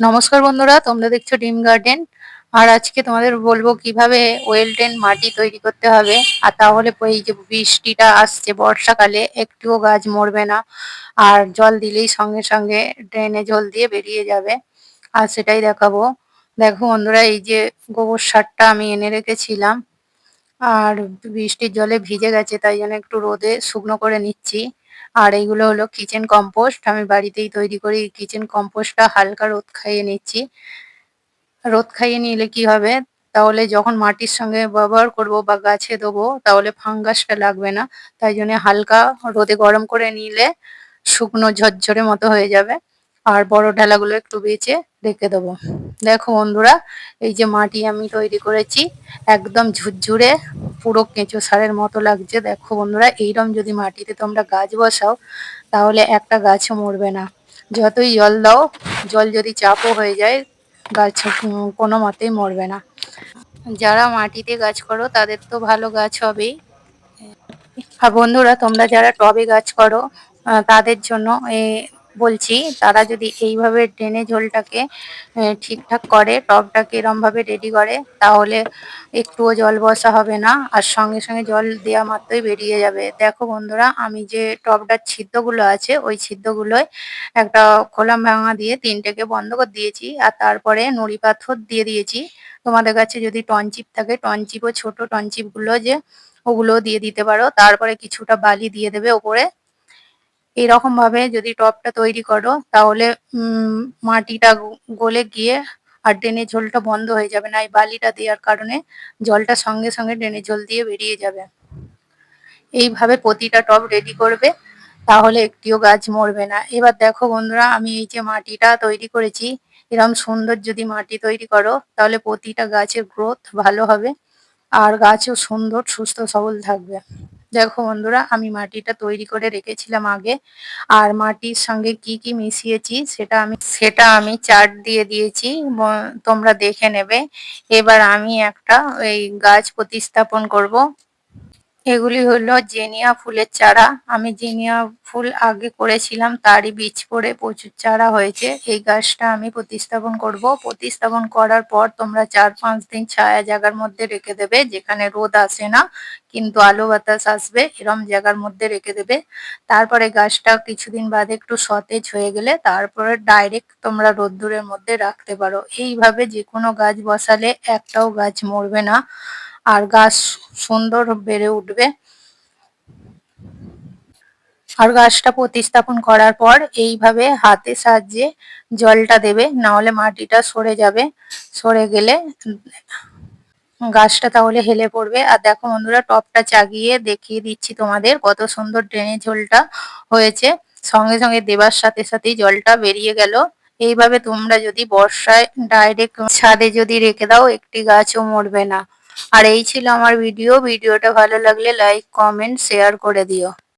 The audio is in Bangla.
নমস্কার বন্ধুরা, তোমরা দেখছ ডিম গার্ডেন। আর আজকে তোমাদের বলব কীভাবে ওয়েলডেন মাটি তৈরি করতে হবে। আর তাহলে এই যে বৃষ্টিটা আসছে বর্ষাকালে, একটুও গাছ মরবে না। আর জল দিলেই সঙ্গে সঙ্গে ড্রেনে জল দিয়ে বেরিয়ে যাবে। আর সেটাই দেখাবো। দেখো বন্ধুরা, এই যে গোবর সারটা আমি এনে রেখেছিলাম। আর বৃষ্টির জলে ভিজে গেছে, তাই জন্য একটু রোদে শুকনো করে নিচ্ছি। আর এইগুলো হলো কিচেন কম্পোস্ট আমি বাড়িতেই তৈরি করি কিচেন কম্পোস্টটা হালকা রোদ খাইয়ে নিচ্ছি। রোদ খাইয়ে নিলে কি হবে? তাহলে যখন মাটির সঙ্গে ব্যবহার করব বা গাছে দেবো, তাহলে ফাঙ্গাসটা লাগবে না। তাই জন্য হালকা রোদে গরম করে নিলে শুকনো ঝরঝরে মতো হয়ে যাবে। আর বড় ঢালাগুলো একটু বেছে রেখে দেবো। দেখো বন্ধুরা, এই যে মাটি আমি তৈরি করেছি, একদম ঝুরঝুরে, পুরো কেঁচো সারের মতো লাগছে। দেখো বন্ধুরা এইরকম যদি মাটিতে তোমরা গাছ বসাও, তাহলে একটা গাছও মরবে না। যতই জল দাও, জল যদি চাপও হয়ে যায়, গাছ কোনো মতেই মরবে না। যারা মাটিতে গাছ করো, তাদের তো ভালো গাছ হবেই। আর বন্ধুরা, তোমরা যারা টবে গাছ করো তাদের জন্য বলছি, তারা যদি এইভাবে ড্রেনে ঝোলটাকে ঠিকঠাক করে, টবটাকে এরমভাবে রেডি করে, তাহলে একটুও জল বসা হবে না, আর সঙ্গে সঙ্গে জল দেওয়া মাত্রই বেরিয়ে যাবে। দেখো বন্ধুরা, আমি যে টবটার ছিদ্রগুলো আছে, ওই ছিদ্রগুলোয় একটা খোলাম ভাঙা দিয়ে তিনটেকে বন্ধ করে দিয়েছি, আর তারপরে নুড়ি পাথর দিয়ে দিয়েছি। তোমাদের কাছে যদি টনচিপ থাকে টনচিপও ছোট টনচিপগুলো যে ওগুলো দিয়ে দিতে পারো। তারপরে কিছুটা বালি দিয়ে দেবে ওপরে। এরকম ভাবে যদি টবটা তৈরি করো, তাহলে মাটিটা গলে গিয়ে আর ড্রেনের ঝোলটা বন্ধ হয়ে যাবে না। এই বালিটা দেওয়ার কারণে জলটা সঙ্গে সঙ্গে ড্রেনের জল দিয়ে বেরিয়ে যাবে। এইভাবে প্রতিটা টব রেডি করবে, তাহলে একটিও গাছ মরবে না। এবার দেখো বন্ধুরা, আমি এই যে মাটিটা তৈরি করেছি এরকম সুন্দর যদি মাটি তৈরি করো, তাহলে প্রতিটা গাছের গ্রোথ ভালো হবে, আর গাছও সুন্দর, সুস্থ, সবল থাকবে। দেখো বন্ধুরা, আমি মাটিটা তৈরি করে রেখেছিলাম আগে। আর মাটির সঙ্গে কি কি মিশিয়েছি সেটা আমি সেটা আমি চার্ট দিয়ে দিয়েছি। তোমরা দেখে নেবে। এবার আমি একটা এই গাছ প্রতিস্থাপন করব। এগুলি হলো জেনিয়া ফুলের চারা। আমি জেনিয়া ফুল আগে করেছিলাম, তারই বীজ পড়ে প্রচুর চারা হয়েছে। এই গাছটা আমি প্রতিস্থাপন করব। প্রতিস্থাপন করার পর তোমরা চার পাঁচ দিন ছায়া জায়গার মধ্যে রেখে দেবে, যেখানে রোদ আসে না, কিন্তু আলো বাতাস আসবে, এরম জায়গার মধ্যে রেখে দেবে। তারপরে গাছটা কিছুদিন বাদে একটু সতেজ হয়ে গেলে তারপরে ডাইরেক্ট তোমরা রোদ্দুরের মধ্যে রাখতে পারো। এইভাবে যে কোনো গাছ বসালে একটাও গাছ মরবে না। আর গাছ সুন্দর বেড়ে উঠবে। আর গাছটা প্রতিস্থাপন করার পর এইভাবে হাতে সাহায্যে জলটা দেবে না হলে মাটিটা সরে যাবে। সরে গেলে গাছটা তাহলে হেলে পড়বে। আর দেখো বন্ধুরা, টপটা চাগিয়ে দেখিয়ে দিচ্ছি তোমাদের কত সুন্দর ড্রেনেজ হোলটা হয়েছে। সঙ্গে সঙ্গে দেবার সাথে সাথেই জলটা বেরিয়ে গেল। এইভাবে তোমরা যদি বর্ষায় ডাইরেক্ট ছাদে যদি রেখে দাও, একটি গাছও মরবে না। আর এই ছিল আমার ভিডিও ভিডিওটা ভালো লাগলে লাইক কমেন্ট শেয়ার করে দিও।